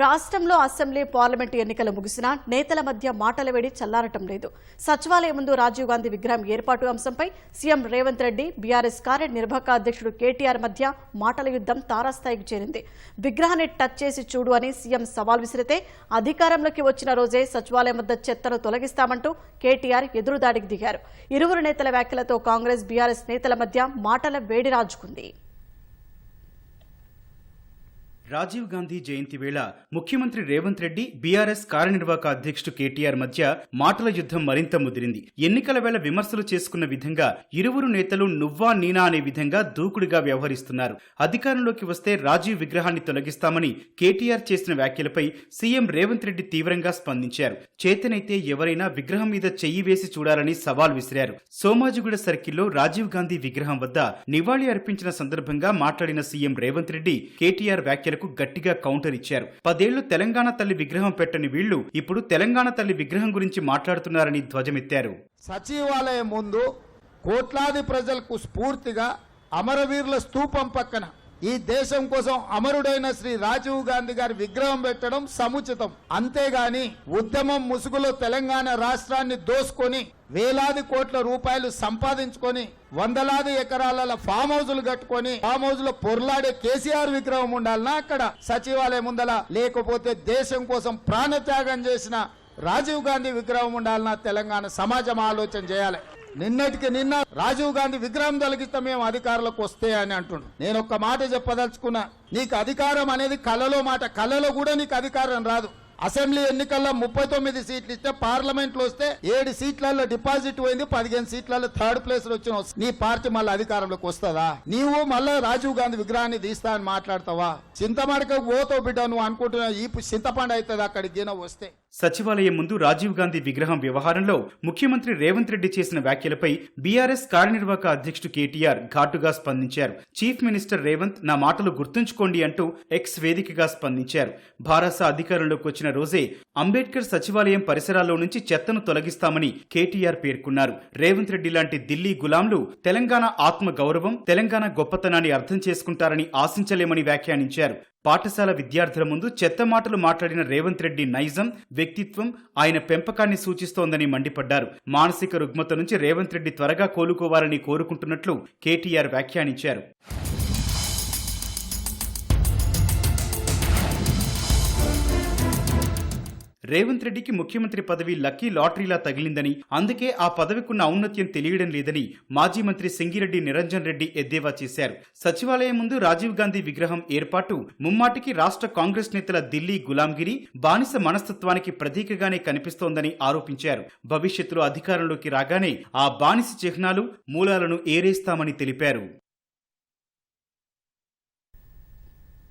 రాష్ట్రంలో assembly parliament ఎన్నికలు ముగిసినా నేతల మధ్య మాటల వేడి చల్లారటం లేదు. సచివాలయం ముందు రాజీవ్ గాంధీ విగ్రహం ఏర్పాటు అంశంపై సీఎం రేవంత్ రెడ్డి బీఆర్ఎస్ కార్యనిర్వాహక అధ్యక్షుడు కేటీఆర్ మధ్య మాటల యుద్ధం తారాస్థాయికి చేరింది. విగ్రహాన్ని టచ్ చేసి చూడు అని సీఎం సవాల్ విసిరితే అధికారంలోకి వచ్చిన రోజే సచివాలయం వద్ద చెత్తను తొలగిస్తామంటూ కేటీఆర్ ఎదురుదాడికి దిగారు. ఇరువురు నేతల వ్యాఖ్యలతో కాంగ్రెస్ బీఆర్ఎస్ నేతల మధ్య మాటల వేడి రాజుకుంది. రాజీవ్ గాంధీ జయంతి వేళ ముఖ్యమంత్రి రేవంత్ రెడ్డి బీఆర్ఎస్ కార్యనిర్వాహక అధ్యక్షుడు కేటీఆర్ మధ్య మాటల యుద్ధం మరింత ముదిరింది. ఎన్నికల వేళ విమర్శలు చేసుకున్న విధంగా ఇరువురు నేతలు నువ్వా నీనా అనే విధంగా దూకుడుగా వ్యవహరిస్తున్నారు. అధికారంలోకి వస్తే రాజీవ్ విగ్రహాన్ని తొలగిస్తామని కేటీఆర్ చేసిన వ్యాఖ్యలపై సీఎం రేవంత్ రెడ్డి తీవ్రంగా స్పందించారు. చేతనైతే ఎవరైనా విగ్రహం మీద చెయ్యి వేసి చూడాలని సవాల్ విసిరారు. సోమాజిగూడ సర్కిల్లో రాజీవ్ గాంధీ విగ్రహం వద్ద నివాళి అర్పించిన సందర్భంగా మాట్లాడిన సీఎం రేవంత్ రెడ్డి కేటీఆర్ వ్యాఖ్యలకు గట్టిగా కౌంటర్ ఇచ్చారు. పదేళ్ళు తెలంగాణ తల్లి విగ్రహం పెట్టని వీళ్ళు ఇప్పుడు తెలంగాణ తల్లి విగ్రహం గురించి మాట్లాడుతున్నారని ధ్వజమెత్తారు. సచివాలయం ముందు కోట్లాది ప్రజలకు స్ఫూర్తిగా అమరవీరుల స్తూపం పక్కన ఈ దేశం కోసం అమరుడైన శ్రీ రాజీవ్ గాంధీ గారి విగ్రహం పెట్టడం సముచితం. అంతేగాని ఉద్యమం ముసుగులో తెలంగాణ రాష్ట్రాన్ని దోసుకొని వేలాది కోట్ల రూపాయలు సంపాదించుకొని వందలాది ఎకరాల ఫామ్ హౌజులు కట్టుకొని ఫామ్ హౌజ్లో పొర్లాడే కేసీఆర్ విగ్రహం ఉండాలనా అక్కడ సచివాలయం ఉండాలా లేకపోతే దేశం కోసం ప్రాణత్యాగం చేసిన రాజీవ్ గాంధీ విగ్రహం ఉండాలన్నా తెలంగాణ సమాజం ఆలోచన చేయాలి. నిన్నటికి నిన్న రాజీవ్ గాంధీ విగ్రహం తొలగిస్తే మేము అధికారులకు వస్తే అని అంటుండు. నేను ఒక్క మాట చెప్పదలుచుకున్నా నీకు అధికారం అనేది కలలో మాట కలలో కూడా నీకు అధికారం రాదు. అసెంబ్లీ ఎన్నికల్లో ముప్పై తొమ్మిది సీట్లు ఇస్తే పార్లమెంట్లో వస్తే ఏడు సీట్లలో డిపాజిట్ పోయింది పదిహేను సీట్లలో థర్డ్ ప్లేస్లో వచ్చిన నీ పార్టీ మళ్ళీ అధికారంలోకి వస్తుందా? నీవు మళ్ళీ రాజీవ్ గాంధీ విగ్రహాన్ని తీస్తా అని మాట్లాడతావా? చింతమడక ఓతో బిడ్డ నువ్వు అనుకుంటున్నావు ఈ చింతపండు అవుతుంది అక్కడ గిన వస్తే. సచివాలయం ముందు రాజీవ్ గాంధీ విగ్రహం వ్యవహారంలో ముఖ్యమంత్రి రేవంత్ రెడ్డి చేసిన వ్యాఖ్యలపై బీఆర్ఎస్ కార్యనిర్వాహక అధ్యక్షుడు కేటీఆర్ ఘాటుగా స్పందించారు. చీఫ్ మినిస్టర్ రేవంత్ నా మాటలు గుర్తుంచుకోండి అంటూ ఎక్స్ వేదికగా స్పందించారు. భారస అధికారంలోకి వచ్చిన రోజే అంబేద్కర్ సచివాలయం పరిసరాల్లో నుంచి చెత్తను తొలగిస్తామని కేటీఆర్ పేర్కొన్నారు. రేవంత్ రెడ్డి లాంటి ఢిల్లీ గులాంలు తెలంగాణ ఆత్మ గౌరవం తెలంగాణ గొప్పతనాన్ని అర్థం చేసుకుంటారని ఆశించలేమని వ్యాఖ్యానించారు. పాఠశాల విద్యార్థుల ముందు చెత్త మాటలు మాట్లాడిన రేవంత్ రెడ్డి నైజం వ్యక్తిత్వం ఆయన పెంపకాన్ని సూచిస్తోందని మండిపడ్డారు. మానసిక రుగ్మత నుంచి రేవంత్ రెడ్డి త్వరగా కోలుకోవాలని కోరుకుంటున్నట్లు కేటీఆర్ వ్యాఖ్యానించారు. రేవంత్ రెడ్డికి ముఖ్యమంత్రి పదవి లక్కీ లాటరీలా తగిలిందని అందుకే ఆ పదవికున్న ఔన్నత్యం తెలియడం లేదని మాజీ మంత్రి సింగిరెడ్డి నిరంజన్ రెడ్డి ఎద్దేవా చేశారు. సచివాలయం ముందు రాజీవ్ గాంధీ విగ్రహం ఏర్పాటు ముమ్మాటికి రాష్ట్ర కాంగ్రెస్ నేతల ఢిల్లీ గులాంగిరి బానిస మనస్తత్వానికి ప్రతీకగానే కనిపిస్తోందని ఆరోపించారు. భవిష్యత్తులో అధికారంలోకి రాగానే ఆ బానిస చిహ్నాలు మూలాలను ఏరేస్తామని తెలిపారు.